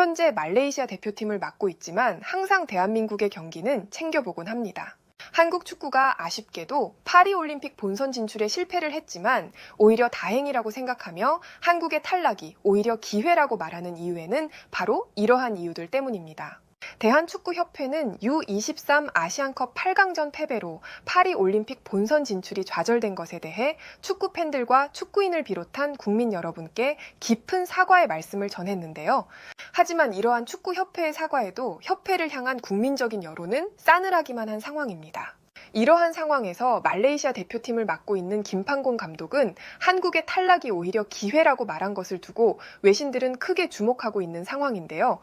현재 말레이시아 대표팀을 맡고 있지만 항상 대한민국의 경기는 챙겨보곤 합니다. 한국 축구가 아쉽게도 파리올림픽 본선 진출에 실패를 했지만 오히려 다행이라고 생각하며 한국의 탈락이 오히려 기회라고 말하는 이유에는 바로 이러한 이유들 때문입니다. 대한축구협회는 U23 아시안컵 8강전 패배로 파리 올림픽 본선 진출이 좌절된 것에 대해 축구 팬들과 축구인을 비롯한 국민 여러분께 깊은 사과의 말씀을 전했는데요. 하지만 이러한 축구협회의 사과에도 협회를 향한 국민적인 여론은 싸늘하기만 한 상황입니다. 이러한 상황에서 말레이시아 대표팀을 맡고 있는 김판곤 감독은 한국의 탈락이 오히려 기회라고 말한 것을 두고 외신들은 크게 주목하고 있는 상황인데요.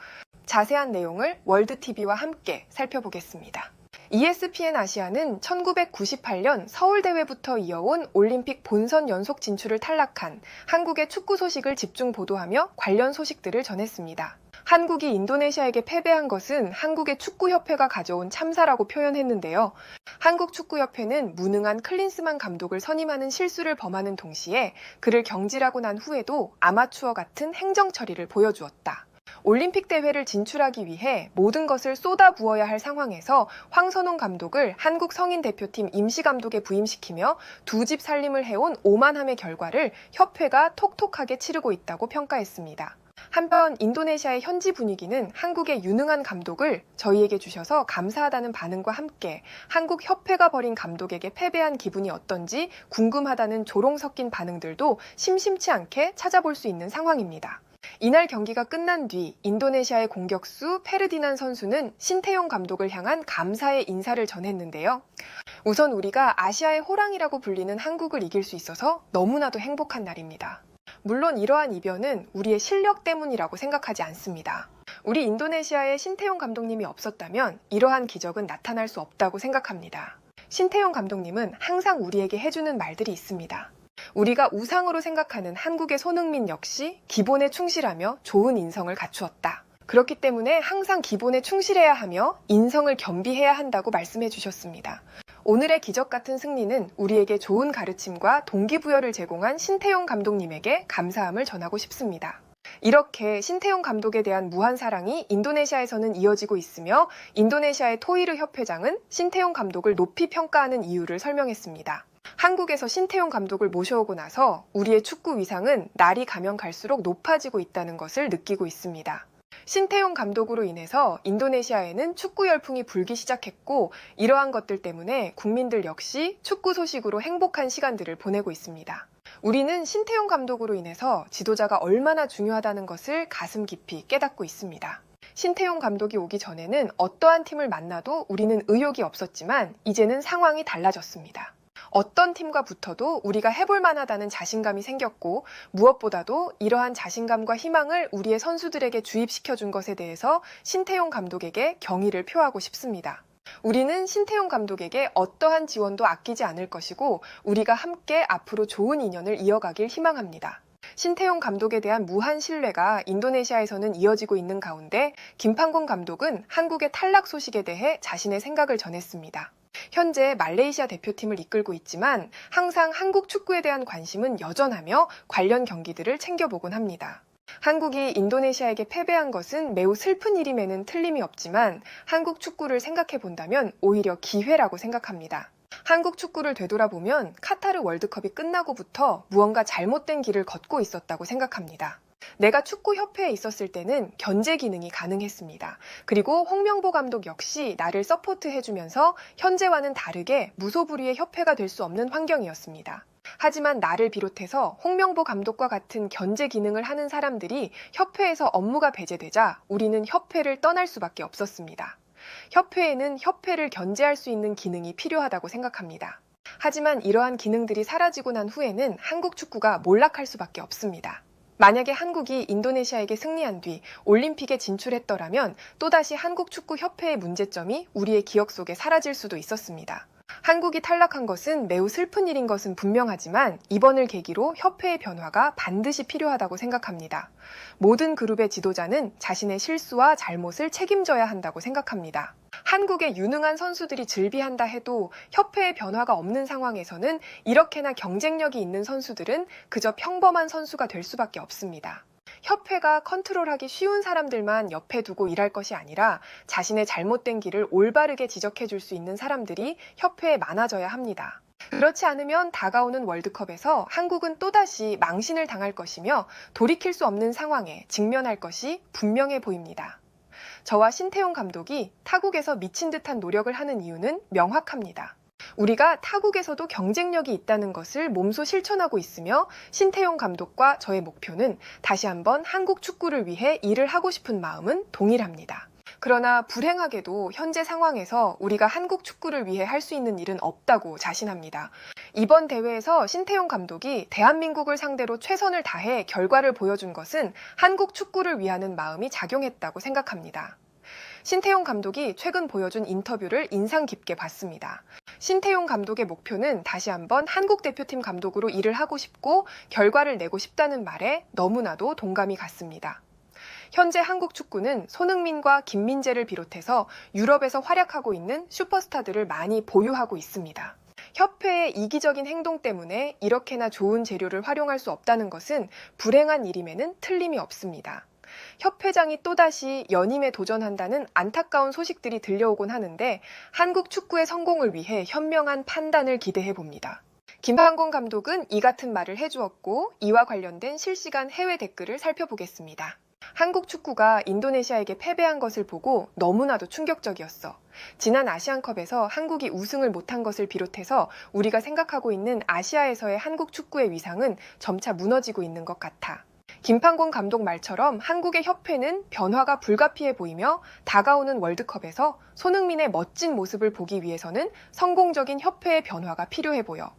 자세한 내용을 월드TV와 함께 살펴보겠습니다. ESPN 아시아는 1998년 서울대회부터 이어온 올림픽 본선 연속 진출을 탈락한 한국의 축구 소식을 집중 보도하며 관련 소식들을 전했습니다. 한국이 인도네시아에게 패배한 것은 한국의 축구협회가 가져온 참사라고 표현했는데요. 한국축구협회는 무능한 클린스만 감독을 선임하는 실수를 범하는 동시에 그를 경질하고 난 후에도 아마추어 같은 행정 처리를 보여주었다. 올림픽 대회를 진출하기 위해 모든 것을 쏟아 부어야 할 상황에서 황선홍 감독을 한국 성인 대표팀 임시 감독에 부임시키며 두 집 살림을 해온 오만함의 결과를 협회가 톡톡하게 치르고 있다고 평가했습니다. 한편 인도네시아의 현지 분위기는 한국의 유능한 감독을 저희에게 주셔서 감사하다는 반응과 함께 한국 협회가 벌인 감독에게 패배한 기분이 어떤지 궁금하다는 조롱 섞인 반응들도 심심치 않게 찾아볼 수 있는 상황입니다. 이날 경기가 끝난 뒤 인도네시아의 공격수 페르디난 선수는 신태용 감독을 향한 감사의 인사를 전했는데요. 우선 우리가 아시아의 호랑이라고 불리는 한국을 이길 수 있어서 너무나도 행복한 날입니다. 물론 이러한 이변은 우리의 실력 때문이라고 생각하지 않습니다. 우리 인도네시아의 신태용 감독님이 없었다면 이러한 기적은 나타날 수 없다고 생각합니다. 신태용 감독님은 항상 우리에게 해주는 말들이 있습니다. 우리가 우상으로 생각하는 한국의 손흥민 역시 기본에 충실하며 좋은 인성을 갖추었다. 그렇기 때문에 항상 기본에 충실해야 하며 인성을 겸비해야 한다고 말씀해 주셨습니다. 오늘의 기적 같은 승리는 우리에게 좋은 가르침과 동기부여를 제공한 신태용 감독님에게 감사함을 전하고 싶습니다. 이렇게 신태용 감독에 대한 무한 사랑이 인도네시아에서는 이어지고 있으며 인도네시아의 토이르 협회장은 신태용 감독을 높이 평가하는 이유를 설명했습니다. 한국에서 신태용 감독을 모셔오고 나서 우리의 축구 위상은 날이 가면 갈수록 높아지고 있다는 것을 느끼고 있습니다. 신태용 감독으로 인해서 인도네시아에는 축구 열풍이 불기 시작했고 이러한 것들 때문에 국민들 역시 축구 소식으로 행복한 시간들을 보내고 있습니다. 우리는 신태용 감독으로 인해서 지도자가 얼마나 중요하다는 것을 가슴 깊이 깨닫고 있습니다. 신태용 감독이 오기 전에는 어떠한 팀을 만나도 우리는 의욕이 없었지만 이제는 상황이 달라졌습니다. 어떤 팀과 붙어도 우리가 해볼 만하다는 자신감이 생겼고 무엇보다도 이러한 자신감과 희망을 우리의 선수들에게 주입시켜 준 것에 대해서 신태용 감독에게 경의를 표하고 싶습니다. 우리는 신태용 감독에게 어떠한 지원도 아끼지 않을 것이고 우리가 함께 앞으로 좋은 인연을 이어가길 희망합니다. 신태용 감독에 대한 무한 신뢰가 인도네시아에서는 이어지고 있는 가운데 김판곤 감독은 한국의 탈락 소식에 대해 자신의 생각을 전했습니다. 현재 말레이시아 대표팀을 이끌고 있지만 항상 한국 축구에 대한 관심은 여전하며 관련 경기들을 챙겨보곤 합니다. 한국이 인도네시아에게 패배한 것은 매우 슬픈 일임에는 틀림이 없지만 한국 축구를 생각해 본다면 오히려 기회라고 생각합니다. 한국 축구를 되돌아보면 카타르 월드컵이 끝나고부터 무언가 잘못된 길을 걷고 있었다고 생각합니다. 내가 축구협회에 있었을 때는 견제 기능이 가능했습니다. 그리고 홍명보 감독 역시 나를 서포트해주면서 현재와는 다르게 무소불위의 협회가 될 수 없는 환경이었습니다. 하지만 나를 비롯해서 홍명보 감독과 같은 견제 기능을 하는 사람들이 협회에서 업무가 배제되자 우리는 협회를 떠날 수밖에 없었습니다. 협회에는 협회를 견제할 수 있는 기능이 필요하다고 생각합니다. 하지만 이러한 기능들이 사라지고 난 후에는 한국 축구가 몰락할 수밖에 없습니다. 만약에 한국이 인도네시아에게 승리한 뒤 올림픽에 진출했더라면 또다시 한국 축구 협회의 문제점이 우리의 기억 속에 사라질 수도 있었습니다. 한국이 탈락한 것은 매우 슬픈 일인 것은 분명하지만 이번을 계기로 협회의 변화가 반드시 필요하다고 생각합니다. 모든 그룹의 지도자는 자신의 실수와 잘못을 책임져야 한다고 생각합니다. 한국의 유능한 선수들이 즐비한다 해도 협회의 변화가 없는 상황에서는 이렇게나 경쟁력이 있는 선수들은 그저 평범한 선수가 될 수밖에 없습니다. 협회가 컨트롤하기 쉬운 사람들만 옆에 두고 일할 것이 아니라 자신의 잘못된 길을 올바르게 지적해 줄 수 있는 사람들이 협회에 많아져야 합니다. 그렇지 않으면 다가오는 월드컵에서 한국은 또다시 망신을 당할 것이며 돌이킬 수 없는 상황에 직면할 것이 분명해 보입니다. 저와 신태용 감독이 타국에서 미친 듯한 노력을 하는 이유는 명확합니다. 우리가 타국에서도 경쟁력이 있다는 것을 몸소 실천하고 있으며 신태용 감독과 저의 목표는 다시 한번 한국 축구를 위해 일을 하고 싶은 마음은 동일합니다. 그러나 불행하게도 현재 상황에서 우리가 한국 축구를 위해 할 수 있는 일은 없다고 자신합니다. 이번 대회에서 신태용 감독이 대한민국을 상대로 최선을 다해 결과를 보여준 것은 한국 축구를 위하는 마음이 작용했다고 생각합니다. 신태용 감독이 최근 보여준 인터뷰를 인상 깊게 봤습니다. 신태용 감독의 목표는 다시 한번 한국 대표팀 감독으로 일을 하고 싶고 결과를 내고 싶다는 말에 너무나도 동감이 갔습니다. 현재 한국 축구는 손흥민과 김민재를 비롯해서 유럽에서 활약하고 있는 슈퍼스타들을 많이 보유하고 있습니다. 협회의 이기적인 행동 때문에 이렇게나 좋은 재료를 활용할 수 없다는 것은 불행한 일임에는 틀림이 없습니다. 협회장이 또다시 연임에 도전한다는 안타까운 소식들이 들려오곤 하는데 한국 축구의 성공을 위해 현명한 판단을 기대해 봅니다. 김판곤 감독은 이 같은 말을 해주었고 이와 관련된 실시간 해외 댓글을 살펴보겠습니다. 한국 축구가 인도네시아에게 패배한 것을 보고 너무나도 충격적이었어. 지난 아시안컵에서 한국이 우승을 못한 것을 비롯해서 우리가 생각하고 있는 아시아에서의 한국 축구의 위상은 점차 무너지고 있는 것 같아. 김판곤 감독 말처럼 한국의 협회는 변화가 불가피해 보이며 다가오는 월드컵에서 손흥민의 멋진 모습을 보기 위해서는 성공적인 협회의 변화가 필요해 보여.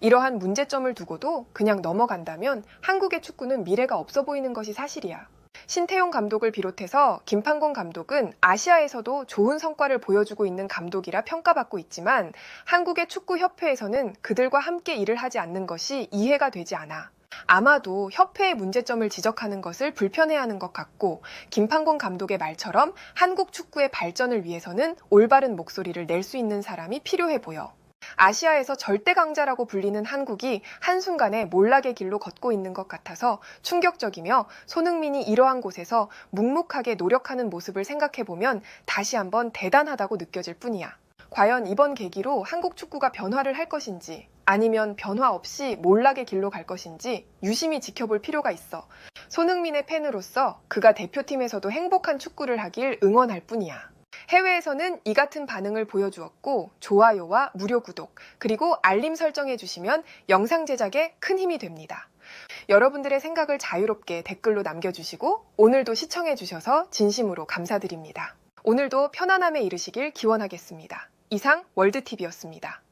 이러한 문제점을 두고도 그냥 넘어간다면 한국의 축구는 미래가 없어 보이는 것이 사실이야. 신태용 감독을 비롯해서 김판곤 감독은 아시아에서도 좋은 성과를 보여주고 있는 감독이라 평가받고 있지만 한국의 축구협회에서는 그들과 함께 일을 하지 않는 것이 이해가 되지 않아. 아마도 협회의 문제점을 지적하는 것을 불편해하는 것 같고 김판곤 감독의 말처럼 한국 축구의 발전을 위해서는 올바른 목소리를 낼 수 있는 사람이 필요해 보여. 아시아에서 절대 강자라고 불리는 한국이 한순간에 몰락의 길로 걷고 있는 것 같아서 충격적이며 손흥민이 이러한 곳에서 묵묵하게 노력하는 모습을 생각해보면 다시 한번 대단하다고 느껴질 뿐이야. 과연 이번 계기로 한국 축구가 변화를 할 것인지 아니면 변화 없이 몰락의 길로 갈 것인지 유심히 지켜볼 필요가 있어. 손흥민의 팬으로서 그가 대표팀에서도 행복한 축구를 하길 응원할 뿐이야. 해외에서는 이 같은 반응을 보여주었고 좋아요와 무료 구독 그리고 알림 설정해 주시면 영상 제작에 큰 힘이 됩니다. 여러분들의 생각을 자유롭게 댓글로 남겨주시고 오늘도 시청해 주셔서 진심으로 감사드립니다. 오늘도 편안함에 이르시길 기원하겠습니다. 이상 월드TV였습니다.